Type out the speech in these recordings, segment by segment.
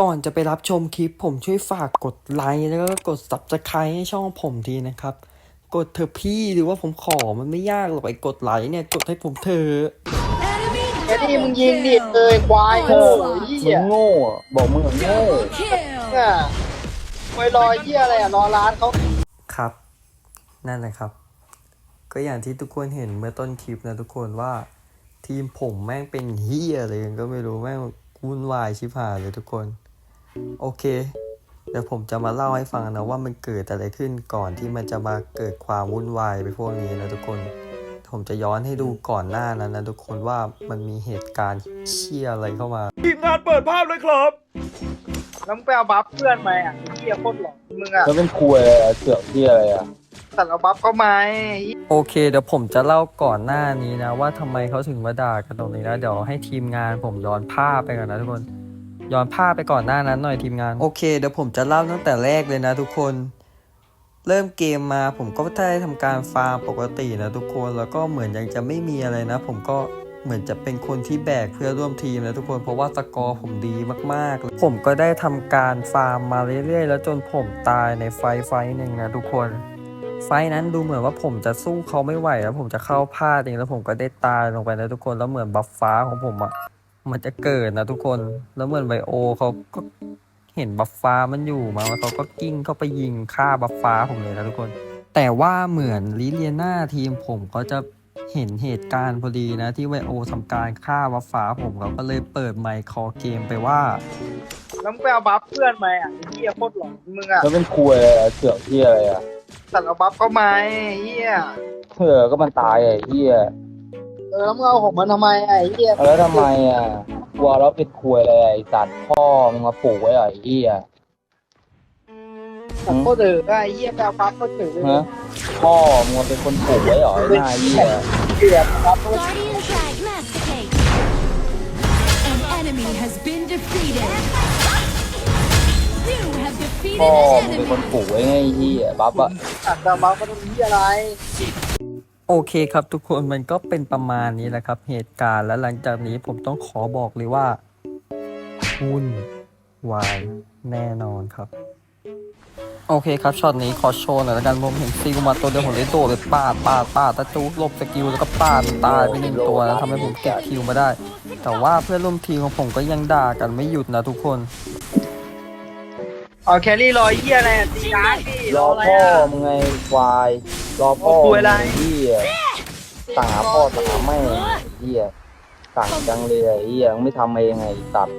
ก่อนจะไปรับชมคลิปผมช่วยฝากกดไลค์แล้วก็กด subscribe ให้ช่องผมทีนะครับ กดเถอะพี่หรือว่าผมขอมันไม่ยากหรอกไอ้กดไลค์เนี่ยกดให้ผมเถอะแค่นี้มึงยิงดิเลยควายโง่เหี้มึยงโง่อะบอกมึงอะโง่เนี่ยไปรอเหี้ยอะไรอะรอร้านเขาครับ นั่นแหละครับ ก็อย่างที่ทุกคนเห็นเมื่อต้นคลิปนะทุกคนว่า ทีมผมแม่งเป็นเฮียอะไรกันก็ไม่รู้แม่งวุ่นวายชิบหายเลยทุกคน โอเค เดี๋ยวผมจะมาเล่าให้ฟังนะว่ามันเกิดอะไรขึ้นก่อนที่มันจะมาเกิดความวุ่นวายไปพวกนี้นะทุกคน ผมจะย้อนให้ดูก่อนหน้านั้นนะทุกคนว่ามันมีเหตุการณ์เชี่ยอะไรเข้ามาทีมงานเปิดภาพเลยครับแล้วมึงไปเอาบัฟเพื่อนมาอะไอ้เหี้ยโคตรหลอนมึงอะแล้วเป็นควยอะไรอะเสือกที่อะไรอะแต่เอาบัฟเข้ามาไอ้โอเคเดี๋ยวผมจะเล่าก่อนหน้านี้นะ ว่าทำไมเขาถึงมาด่ากันตรงนี้นะเดี๋ยวให้ทีมงานผมย้อนภาพไปก่อนนะทุกคน ย้อนภาพไปก่อนหน้านั้นหน่อยทีมงาน โอเคเดี๋ยวผมจะเล่าตั้งแต่แรกเลยนะทุกคน เริ่มเกมมาผมก็ได้ทำการฟาร์มปกตินะทุกคนแล้วก็เหมือนยังจะไม่มีอะไรนะ ผมก็เหมือนจะเป็นคนที่แบกเพื่อร่วมทีมนะทุกคนเพราะว่าสกอร์ผมดีมากๆ ผมก็ได้ทำการฟาร์มมาเรื่อยๆ แล้วจนผมตายในไฟไฟหนึ่งนะทุกคน ไฟนั้นดูเหมือนว่าผมจะสู้เขาไม่ไหวแล้วผมจะเข้าพลาดเองแล้วผมก็ได้ตายลงไปนะทุกคนแล้วเหมือนบัฟฟ้าของผมอะ มันจะเกิดนะทุกคน แล้วเหมือนไบโอเขาก็เห็นบัฟฟ้ามันอยู่มาแล้วเขาก็กิ้งเข้าไปยิงฆ่าบัฟฟ้าผมเลยนะทุกคน แต่ว่าเหมือนลิเลียนาทีมผมเขาจะเห็นเหตุการณ์พอดีนะที่ไวโอทำการฆ่าบัฟฟ้าผมเขาก็เลยเปิดไมค์คอเกมไปว่าแล้วมึงไปเอาบัฟเพื่อนมาอะไอ้เหี้ยโคตรหลอนมึงอะแล้วเป็นควยอะไรอะเสือกที่อะไรอะแต่เอาบัฟเข้ามาไอ้เหี้ยเออก็มันตายไอ้เหี้ย เออแล้วมึงเอาของมันทำไมไอ้เหี้ยแล้วทำไมอะกลัวแล้วเป็นควยอะไรอะไอ้สัตว์พ่อมึงมาปลูกไว้เหรอไอ้เหี้ยแต่โคตรเออไอ้เหี้ยไปเอาบัฟก็ถือเลยฮะพ่อมึงมาเป็นคนปลูกไว้เหรอไอ้หน้าเหี้ยเดือดบัฟก็ Guardian Drag Masticate. An enemy has been defeated. You have พ่อ defeated มึง an เป็นคน enemy. ปลูกไว้ไงไอ้เหี้ยบัฟอะตัดแต่บัฟก็ต้องเหี้ยอะไร โอเคครับทุกคนมันก็เป็นประมาณนี้แหละครับ เหตุการณ์และหลังจากนี้ผมต้องขอบอกเลยว่าวุ่นวายแน่นอนครับ โอเคครับช็อตนี้ขอโชว์หน่อยละกันผมเห็นซิลมาตัวเดียวผมเลยโดดเลยปาดปาดปาดตะจูหลบสกิลแล้วก็ปาดตายไปหนึ่งตัวนะทำให้ผมเก็บคิวมาได้ แต่ว่าเพื่อนร่วมทีมของผมก็ยังด่ากันไม่หยุดนะทุกคนเอาแครี่รอเหี้ยอะไรอะตีร้านดิรอพ่อมึงไงควาย รอพ่อควยอะไรไอ้เหี้ยต่างหาพ่อต่างหาแม่ไอ้เหี้ยต่างจังเลยไอ้เหี้ยมึงไม่ทำเองไงไอ้สัตว์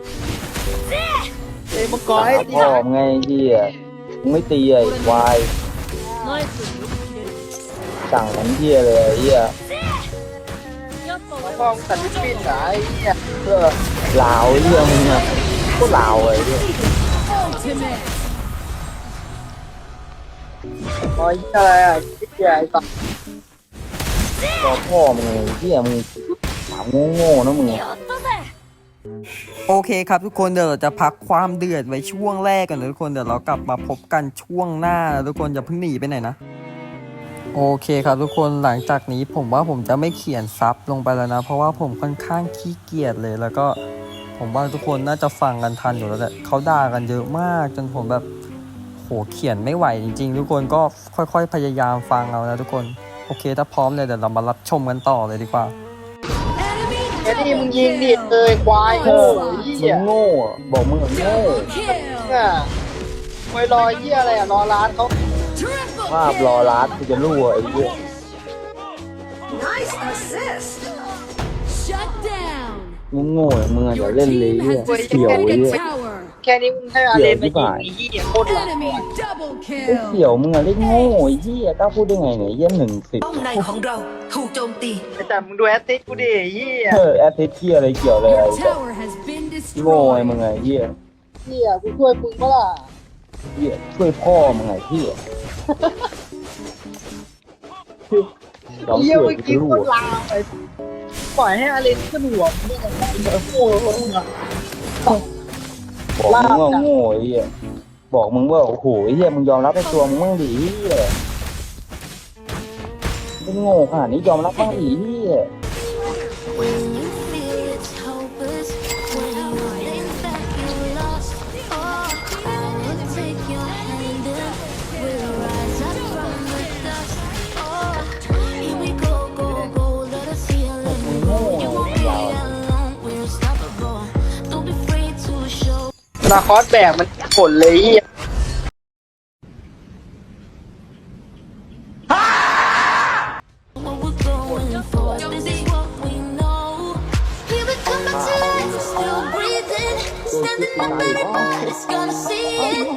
เอ้ยมังกรต่างไอ้หาตีพ่อร้านมึงไงไอ้เหี้ยมึงไม่ตีไอ้ควายสั่งมันเหี้ยเลยไอ้เหี้ยมังกรตัดลิ้นปิ้นเหรอไอ้เหี้ยเออลาวไอ้เหี้ยมึงอะก็ลาวไอ้เหี้ย Ultimate. รอเหี้ยอะไรอะเหี้ไอ้สัสรอพ่อมึงไงไอ้เหี้ยมึงหมโง่ๆนะมึงโอเคครับทุกคนเดี๋ยวเราจะพักความเดือดไว้ช่วงแรกกันนะทุกคนเดี๋ยวเรากลับมาพบกันช่วงหน้านะทุกคนอย่าเพิ่งหนีไปไหนนะ โอเคครับทุกคนหลังจากนี้ผมว่าผมจะไม่เขียนซับลงไปแล้วนะ เพราะว่าผมค่อนข้างขี้เกียจเลยแล้วก็ ผมว่าทุกคนน่าจะฟังกันทันอยู่แล้วแหละเขาด่ากันเยอะมากจนผมแบบ โหเขียนไม่ไหวจริง ๆ ทุกคนก็ค่อยๆ พยายามฟังเอานะทุกคน โอเค ถ้าพร้อมเลยเดี๋ยวเรามารับชมกันต่อเลยดีกว่า Enemy แค่นี้มึงยิงดิเลยควายโง่อเหี้มึยงโง่อะบอกมึงอะโง่ kill. เนี่ยไปรอเหี้ยอะไรอะรอร้านเขา Triple ภาพรอรัดกูจะรู้อะไอ้เหี้ย Shut down. มึงโง่อะมึงอะอย่า Your เล่นเลย team ไอ้เหี้ยเกี่ยวอ้ destroyed เหี้ย tower. แค่นี้มึงให้อาเลนมายิงไอ้เหี้ยโคตรหลอน Enemy double ไอ้ kill. เสี่ยวมึงอะเล่นโง่ไอ้เหี้ยกล้าพูดได้ไงเนี่ยเหี้ยหนึ่งสิบป้อมในของเราถูกโจมตี แต่มึงดูแอตติสกูดิไอ้เหี้ยเออแอดทิสเหี้ยอะไรเกี่ยวเลยไอ้ Your เหี้ย tower has been โง่ไอ้มึง destroyed. ไงเหี้ยเหี้ยกูช่วยมึงเปะล่าเหี้ยช่วยพ่อมึงไงเหี้ยยอมเหี้ยช่วยเมื่อกูกี้จะรู้โคตรลาวไอ้ปล่อยให้อาเลนขึ้นหัวมึงเนี่ยไอ้โง่มึงอะ บอกมึงว่าโง่ไอ้เหี้ยบอกมึงว่าโอ้โหไอ้เหี้ยมึงยอมรับในตัวมึงบ้างดิเหี้ยมึงโง่ขนาดนี้ยอมรับบ้างดิเหี้ย นาคอสแบกมันผลเลยเฮียมาไหนว